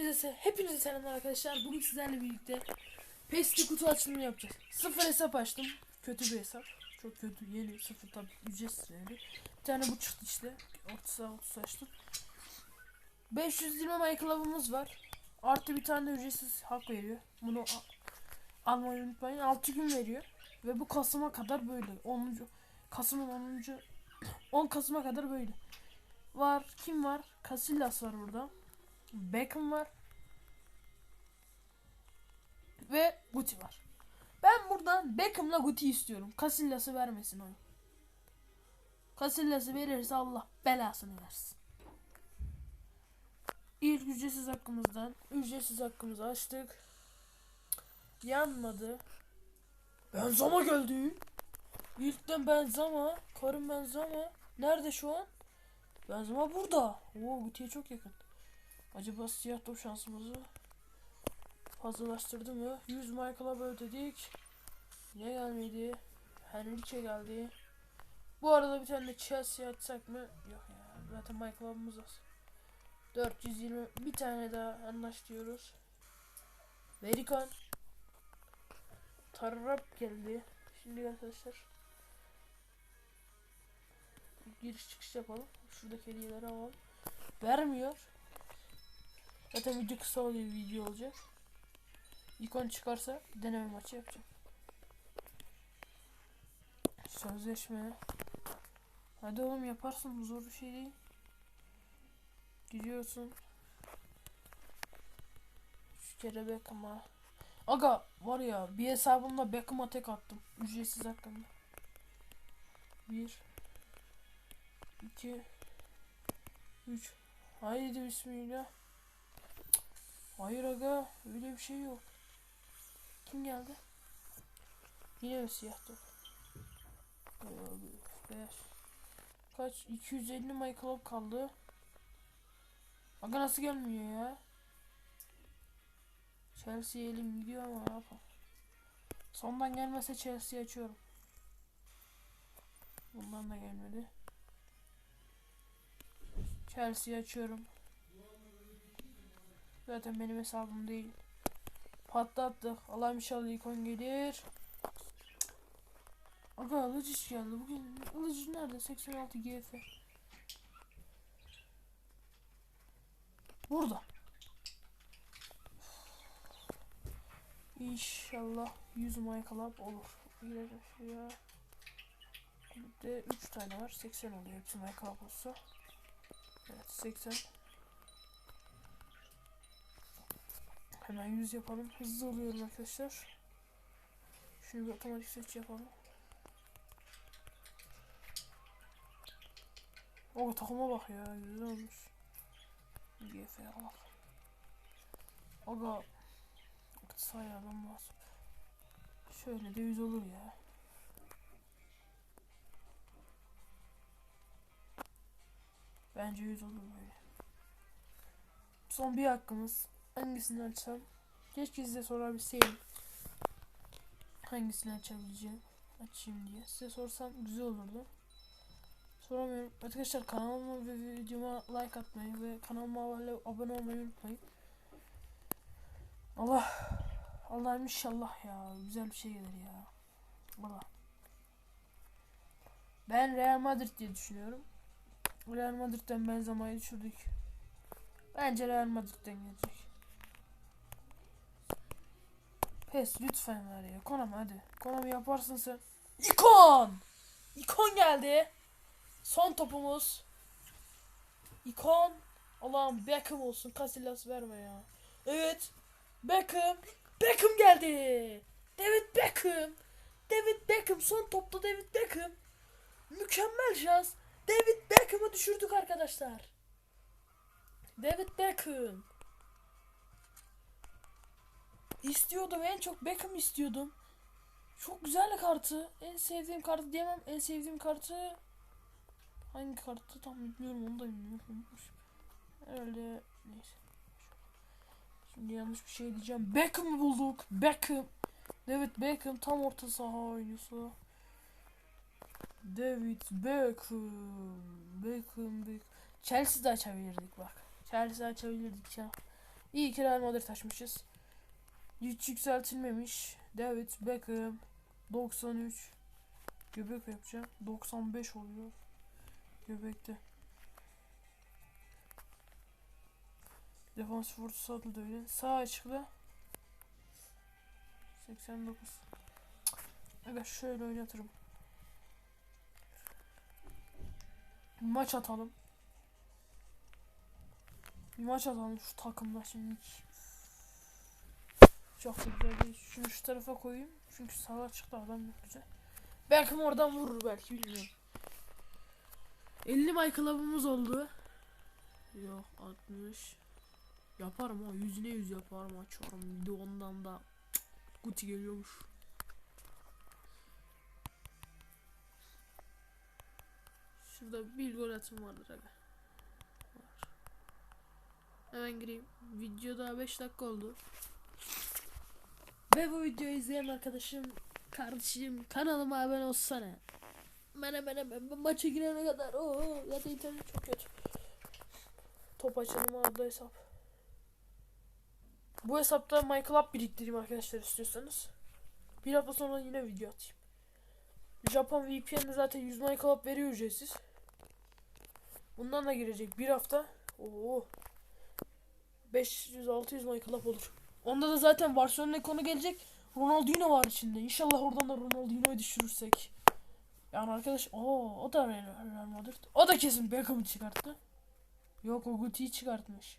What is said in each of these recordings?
Hepinize hepinize selamlar arkadaşlar. Bugün sizlerle birlikte PES'li kutu açılımı yapacağız. Sıfır hesap açtım. Kötü bir hesap. Çok kötü. Yeni sıfır tabi ücretsiz yani. Bir tane bu çıktı işte. Orta orta açtım. 520 MyClub'ımız var. Artı bir tane de ücretsiz hak veriyor. Bunu a- almayı unutmayın. 6 gün veriyor. Ve bu Kasım'a kadar böyle. 10. Kasım'ın 10. 10 Kasım'a kadar böyle. Var. Kim var? Casillas var burada. Beckham var. Ve Guti var. Ben buradan Beckham'la Guti istiyorum. Casillas'ı vermesin oyun. Casillas'ı verirse Allah belasını versin. İlk ücretsiz hakkımızdan ücretsiz hakkımızı açtık. Yanmadı. Benzema geldi. İlkten Benzema. Karım Benzema. Nerede şu an? Benzema burada. Oo Guti'ye çok yakın. Acaba siyah top şansımızı fazlalaştırdı mı? 100 Michael'a ödedik. Ne gelmedi? Henrique geldi. Bu arada bir tane de Chelsea açsak mı? Yok ya. Zaten Michael'ımız az. 420 bir tane daha anlaş diyoruz. Verikan. Tarrap geldi. Şimdi arkadaşlar giriş çıkış yapalım. Şuradaki hediyeleri alalım. Vermiyor. Zaten video kısa oluyor video olacak. İkon çıkarsa deneme maçı yapacağım. Sözleşme. Hadi oğlum yaparsın zor bir şey değil. Gidiyorsun. Şu kere Beckham'a. Aga var ya bir hesabımda Beckham'a tek attım. Ücretsiz hakkında. Bir. iki, Üç. Haydi bismillah. Hayır aga öyle bir şey yok. Kim geldi? Yine siyah top? Kaç? 250 My Club kaldı. Aga nasıl gelmiyor ya? Chelsea elim gidiyor ama ne yapalım. Sondan gelmese Chelsea açıyorum. Bundan da gelmedi. Chelsea açıyorum. Zaten benim hesabım değil. Patlattık. Allah inşallah ikon gelir. Aga Alıcı geldi. Bugün Alıcı nerede? 86 GF. Burada. İnşallah 100 My Club olur. Girelim şuraya. De 3 tane var. 80 oluyor hepsi Club olsa. Evet 80. Hemen 100 yapalım. Hızlı oluyorum arkadaşlar. Şunu bir otomatik seç yapalım. O takıma bak ya. Güzel olmuş. GF'ye bak. Aga kısa ayarlam lazım. Şöyle de 100 olur ya. Bence 100 olur böyle. Son bir hakkımız. Hangisini açsam? Keşke size sorabilseydim. Hangisini açabileceğim? Açayım diye. Size sorsam güzel olurdu. Soramıyorum. Arkadaşlar kanalıma ve videoma like atmayı ve kanalıma abone, olmayı unutmayın. Allah Allah'ım inşallah ya güzel bir şey gelir ya. Valla. Ben Real Madrid diye düşünüyorum. Real Madrid'den Benzema'yı düşürdük. Bence Real Madrid'den gelecek. Pes lütfen ver ya. Konami hadi. Konami yaparsın sen. İkon! İkon geldi. Son topumuz. İkon. Allah'ım Beckham olsun. Casillas verme ya. Evet. Beckham. Beckham geldi. David Beckham. David Beckham. Son topta David Beckham. Mükemmel şans. David Beckham'ı düşürdük arkadaşlar. David Beckham. İstiyordum en çok Beckham istiyordum. Çok güzel kartı. En sevdiğim kartı diyemem. En sevdiğim kartı hangi kartı tam bilmiyorum onu da bilmiyorum. Herhalde neyse. Şimdi yanlış bir şey diyeceğim. Beckham'ı bulduk. Beckham. David Beckham tam orta saha oyuncusu. David Beckham. Beckham, Beckham. Chelsea'de açabilirdik bak. Chelsea açabilirdik ya. İyi ki Real Madrid açmışız. Hiç yükseltilmemiş. David Beckham 93 Göbek yapacağım. 95 oluyor. Göbekte. Defans fortu adı da öyle. Sağ açıkla. 89. Aga şöyle oynatırım. Maç atalım. Maç atalım şu takımda şimdi. Çok güzel değil. Şunu şu tarafa koyayım. Çünkü sağ açıkta adam yok güzel. Belki oradan vurur belki bilmiyorum. 50 my club'ımız oldu. Yok 60. Yaparım ha yüzüne yüz yaparım açarım. Bir de ondan da Guti geliyormuş. Şurada bir gol atım vardır aga. Var. Hemen gireyim. Video daha 5 dakika oldu. Ve bu videoyu izleyen arkadaşım, kardeşim kanalıma abone olsana. Ben hemen hemen maça girene kadar o ya da internet çok kötü. Top açalım adlı hesap. Bu hesapta Club biriktireyim arkadaşlar istiyorsanız. Bir hafta sonra yine video atayım. Japon VPN'de zaten 100 My Club veriyor ücretsiz. Bundan da girecek bir hafta. Oo. 500-600 My Club olur. Onda da zaten Barcelona konu gelecek. Ronaldinho var içinde. İnşallah oradan da Ronaldinho'yu düşürürsek. Yani arkadaş o o da Real Madrid. O da kesin Beckham'ı çıkarttı. Yok o Guti'yi çıkartmış.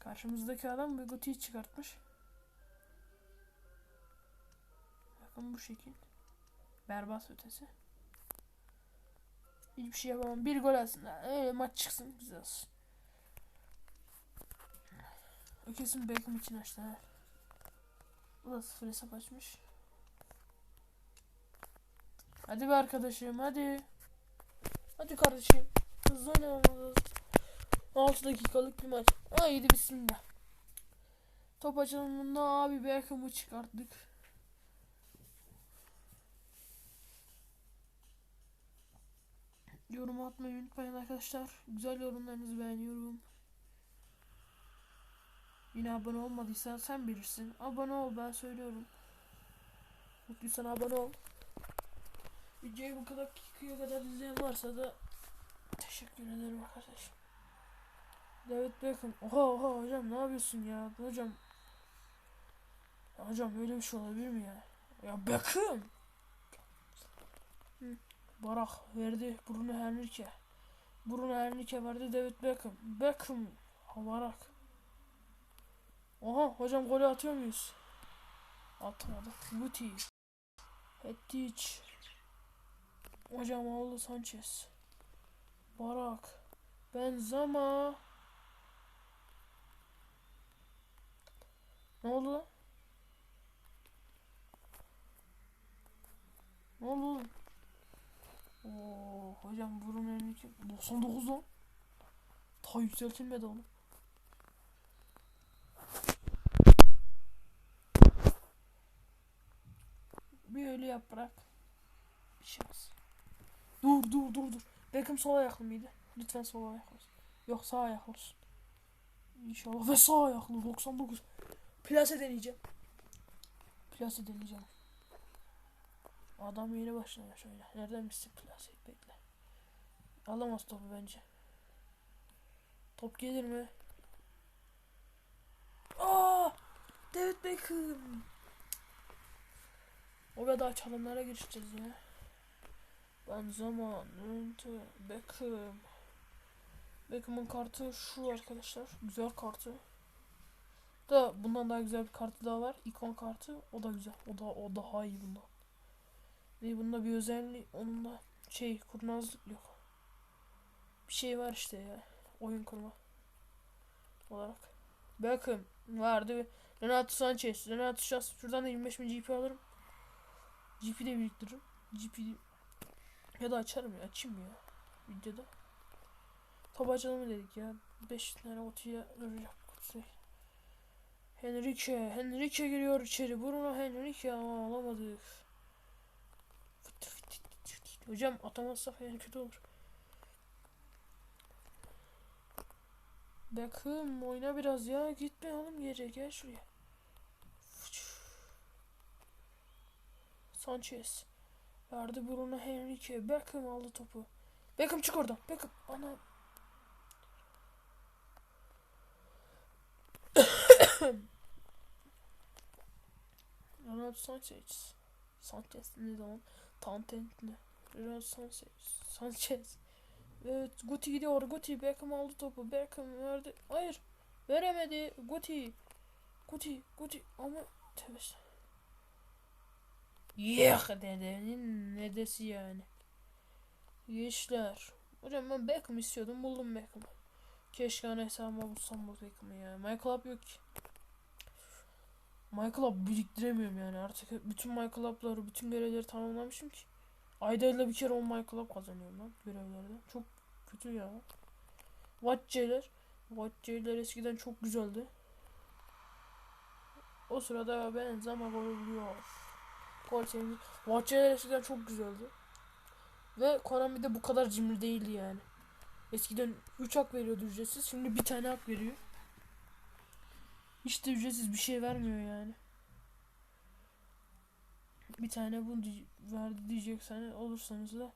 Karşımızdaki adam bir Guti'yi çıkartmış. Bakın bu şekil. Berbat ötesi. Hiçbir şey yapamam. Bir gol alsın. Öyle maç çıksın güzel olsun. O kesin Beckham için açtı. Bu da sıfır hesap açmış. Hadi be arkadaşım hadi. Hadi kardeşim. Hızlı oynamamız lazım. 6 dakikalık bir maç. Haydi bismillah. Top açılımında abi Beckham'ı çıkarttık. Yorum atmayı unutmayın arkadaşlar. Güzel yorumlarınızı beğeniyorum. Yine abone olmadıysan sen bilirsin. Abone ol ben söylüyorum. Mutluysan abone ol. Videoyu bu kadar dakikaya kadar izleyen varsa da teşekkür ederim arkadaşlar. David Beckham. Oha oha hocam ne yapıyorsun ya? Hocam. Ya hocam böyle bir şey olabilir mi ya? Ya Beckham. Hı. Barak verdi Bruno Henrique. Bruno Henrique verdi David Beckham. Beckham. Ha, Barak. Oha hocam golü atıyor muyuz? Atmadık. Guti. Ettic. Hocam oldu Sanchez. Barak. Benzema. Ne oldu lan? Ne oldu oğlum? Oo, hocam burun önüne 99 lan. Ta yükseltilmedi oğlum. Ölü yaprak. Bir şans. Dur dur dur dur. Beckham sol ayaklı mıydı? Lütfen sol ayaklı olsun. Yok sağ ayaklı olsun. İnşallah ve sağ ayaklı 99. Plase deneyeceğim. Plase deneyeceğim. Adam yeni başlıyor şöyle. Nereden bilsin plaseyi bekle. Alamaz topu bence. Top gelir mi? Aa! David Beckham. O kadar çalımlara girişeceğiz ya. Ben zaman önce Beckham. Beckham'ın kartı şu arkadaşlar. Güzel kartı. Da bundan daha güzel bir kartı daha var. İkon kartı. O da güzel. O da o daha iyi bundan. Ve bunda bir özelliği onun da şey kurnazlık yok. Bir şey var işte ya. Oyun kurma olarak. Beckham vardı. Renato Sanchez. Renato Sanchez. Şuradan da 25 bin GP alırım. GP de biriktiririm. GP ya da açarım ya. Açayım ya. Videoda. Top açalım dedik ya. 5 tane otuya duracak. Henrique. Henrique giriyor içeri. Bruno Henrique ama alamadık. Hocam atamazsak yani kötü olur. Beckham oyna biraz ya. Gitme oğlum gece gel şuraya. Sanchez. Verdi Bruno Henrique. Beckham aldı topu. Beckham çık oradan. Beckham. Ana. Ronaldo Sanchez. Sanchez ne zaman? Tantent ne? Ronaldo Sanchez. Sanchez. Evet Guti gidiyor. Guti Beckham aldı topu. Beckham verdi. Hayır. Veremedi. Guti. Guti. Guti. Ama tebessüm. Yeh dedenin nedesi yani. Gençler. Hocam ben Beckham istiyordum. Buldum Beckham'ı. Keşke ana hesabıma bulsam bu Beckham'ı ya. MyClub yok ki. MyClub biriktiremiyorum yani artık. Bütün MyClub'ları, bütün görevleri tamamlamışım ki. Ayda yılda bir kere 10 MyClub kazanıyorum lan görevlerde. Çok kötü ya. Watch'ler. Watch'ler eskiden çok güzeldi. O sırada ben zaman gol sevinci. Watch'ler eskiden çok güzeldi. Ve Konami de bu kadar cimri değildi yani. Eskiden 3 hak veriyordu ücretsiz. Şimdi bir tane hak veriyor. Hiç de ücretsiz bir şey vermiyor yani. Bir tane bunu verdi diyecekseniz olursanız da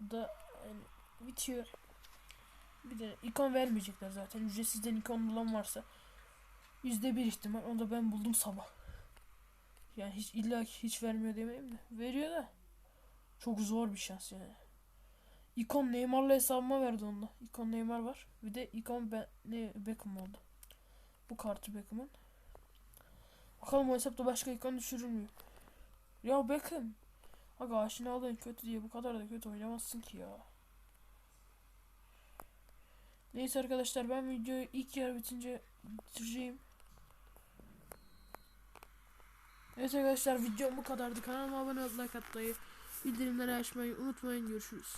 da yani bitiyor. Bir de ikon vermeyecekler zaten. Ücretsizden ikon bulan varsa yüzde bir ihtimal. Onu da ben buldum sabah. Yani hiç illa hiç vermiyor demeyeyim de. Veriyor da. Çok zor bir şans yani. İkon Neymar'la hesabıma verdi onunla. İkon Neymar var. Bir de ikon ben ne Beckham oldu. Bu kartı Beckham'ın. Bakalım o hesapta başka ikon düşürür müyüm? Ya Beckham. Aga aşinalığın kötü diye bu kadar da kötü oynamazsın ki ya. Neyse arkadaşlar ben videoyu ilk yer bitince bitireceğim. Evet arkadaşlar videom bu kadardı. Kanalıma abone olmayı, like atmayı, bildirimleri açmayı unutmayın. Görüşürüz.